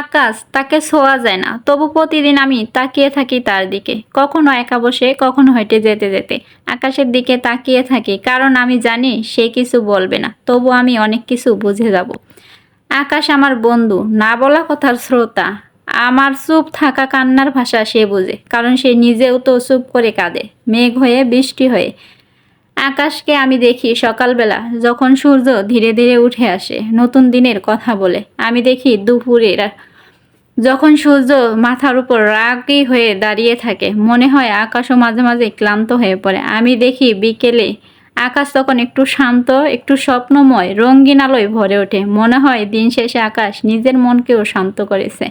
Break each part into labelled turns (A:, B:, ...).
A: আকাশ তাকে ছোঁয়া যায় না, তবু প্রতিদিন আমি তাকিয়ে থাকি তার দিকে। কখনো একা বসে, কখনো হেঁটে যেতে যেতে। আকাশের দিকে তাকিয়ে থাকি, কারণ আমি জানি সে কিছু বলবে না, তবু আমি অনেক কিছু বুঝে যাব। আকাশ আমার বন্ধু, না বলা কথার শ্রোতা। আমার চুপ থাকা কান্নার ভাষা সে বোঝে, কারণ সে নিজেও তো চুপ করে কাঁদে, মেঘ হয়ে বৃষ্টি হয়ে। আকাশকে আমি দেখি সকালবেলা, যখন সূর্য ধীরে ধীরে উঠে আসে, নতুন দিনের কথা বলে। আমি দেখি দুপুরের যখন সূর্য মাথার উপর রাগই হয়ে দাঁড়িয়ে থাকে, মনে হয় আকাশও মাঝে মাঝে ক্লান্ত হয়ে পড়ে। আমি দেখি বিকেলে আকাশ তখন একটু শান্ত, একটু স্বপ্নময়, রঙিন আলোয় ভরে ওঠে। মনে হয় দিন শেষে আকাশ নিজের মনকেও শান্ত করেছে।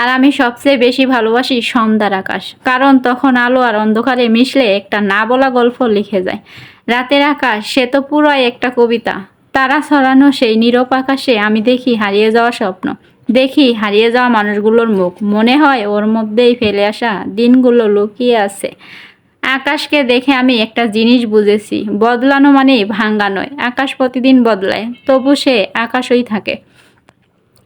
A: আর আমি সবচেয়ে বেশি ভালোবাসি সন্ধ্যার আকাশ, কারণ তখন আলো আর অন্ধকারে মিশলে একটা না বলা গল্প লিখে যায়। রাতের আকাশ, সে তো পুরাই একটা কবিতা। তারা ছড়ানো সেই নীরব আকাশে আমি দেখি হারিয়ে যাওয়া স্বপ্ন। দেখি হারিয়ে যাওয়া মানুষগুলোর মুখ। মনে হয় ওর মধ্যেই ফেলে আসা দিনগুলো লুকিয়ে আছে। আকাশকে দেখে আমি একটা জিনিস বুঝেছি, বদলানো মানেই ভাঙ্গা নয়। আকাশ প্রতিদিন বদলায়, তবু সে আকাশই থাকে।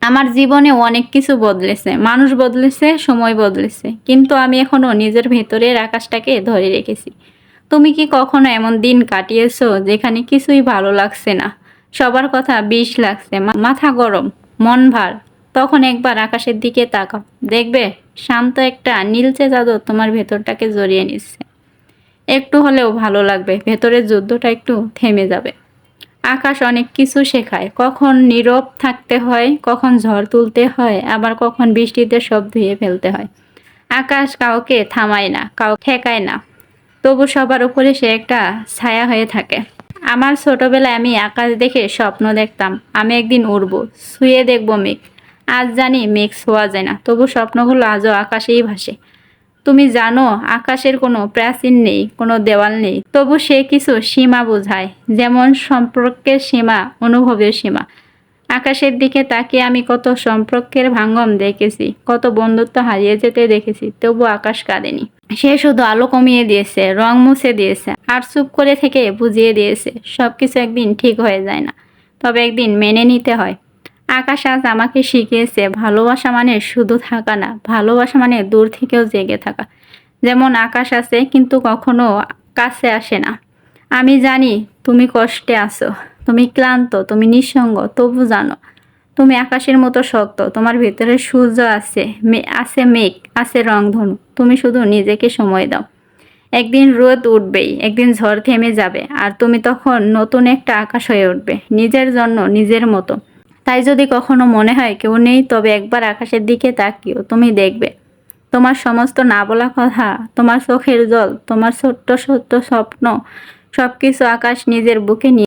A: আমার জীবনে অনেক কিছু বদলেছে, মানুষ বদলেছে, সময় বদলেছে, কিন্তু আমি এখনও নিজের ভেতরের আকাশটাকে ধরে রেখেছি। তুমি কি কখনো এমন দিন কাটিয়েছো যেখানে কিছুই ভালো লাগছে না? সবার কথা বিষ লাগছে মাথা গরম, মন ভার। তখন একবার আকাশের দিকে তাকাও। দেখবে শান্ত একটা নীলচে চাদর তোমার ভেতরটাকে জড়িয়ে নিচ্ছে। একটু হলেও ভালো লাগবে, ভেতরের যুদ্ধটা একটু থেমে যাবে। আকাশ অনেক কিছু শেখায়। কখন নীরব থাকতে হয়, কখন ঝড় তুলতে হয়, আবার কখন বৃষ্টিতে সব ধুয়ে ফেলতে হয়। আকাশ কাউকে থামায় না কাউ ঠেকায় না। তবু সবার উপরে সে একটা ছায়া হয়ে থাকে। আমার ছোটবেলায় আমি আকাশ দেখে স্বপ্ন দেখতাম, আমি একদিন উড়ব, শুয়ে দেখব মেঘ। আজ জানি মেঘ ছোঁয়া যায় না, তবু স্বপ্নগুলো আজও আকাশেই ভাসে। তুমি জানো, আকাশের কোনো প্রাচীন নেই, কোনো দেওয়াল নেই, তবু সে কিছু সীমা বোঝায়, যেমন সম্পর্কের সীমা, অনুভবের সীমা। আকাশের দিকে তাকিয়ে আমি কত সম্পর্কের ভাঙ্গম দেখেছি, কত বন্ধুত্ব হারিয়ে যেতে দেখেছি, তবু আকাশ কাঁদেনি। সে শুধু আলো কমিয়ে দিয়েছে, রং মুছে দিয়েছে, আর চুপ করে থেকে বুঝিয়ে দিয়েছে সব কিছু একদিন ঠিক হয়ে যায় না, তবে একদিন মেনে নিতে হয়। আকাশ আজ আমাকে শিখিয়েছে, ভালোবাসা মানে শুধু থাকা না, ভালোবাসা মানে দূর থেকেও জেগে থাকা। যেমন আকাশ আছে, কিন্তু কখনো কাছে আসে না। আমি জানি তুমি কষ্টে আছো, তুমি ক্লান্ত, তুমি নিঃসঙ্গ, তবু জানো, তুমি আকাশের মতো শক্ত, তোমার ভিতরে সূর্য আছে আছে মেঘ, আছে রংধনু, তুমি শুধু নিজেকে সময় দাও। একদিন রোদ উঠবেই, একদিন ঝড় থেমে যাবে, আর তুমি তখন নতুন একটা আকাশ হয়ে উঠবে, নিজের জন্য, নিজের মতো। তাই যদি কখনো মনে হয় কেউ নেই, তবে একবার আকাশের দিকে তাকিও, তুমি দেখবে। তোমার সমস্ত না বলা কথা, তোমার চোখের জল, তোমার ছোট্ট ছোট্ট স্বপ্ন সব কিছু আকাশ নিজের বুকে নিয়ে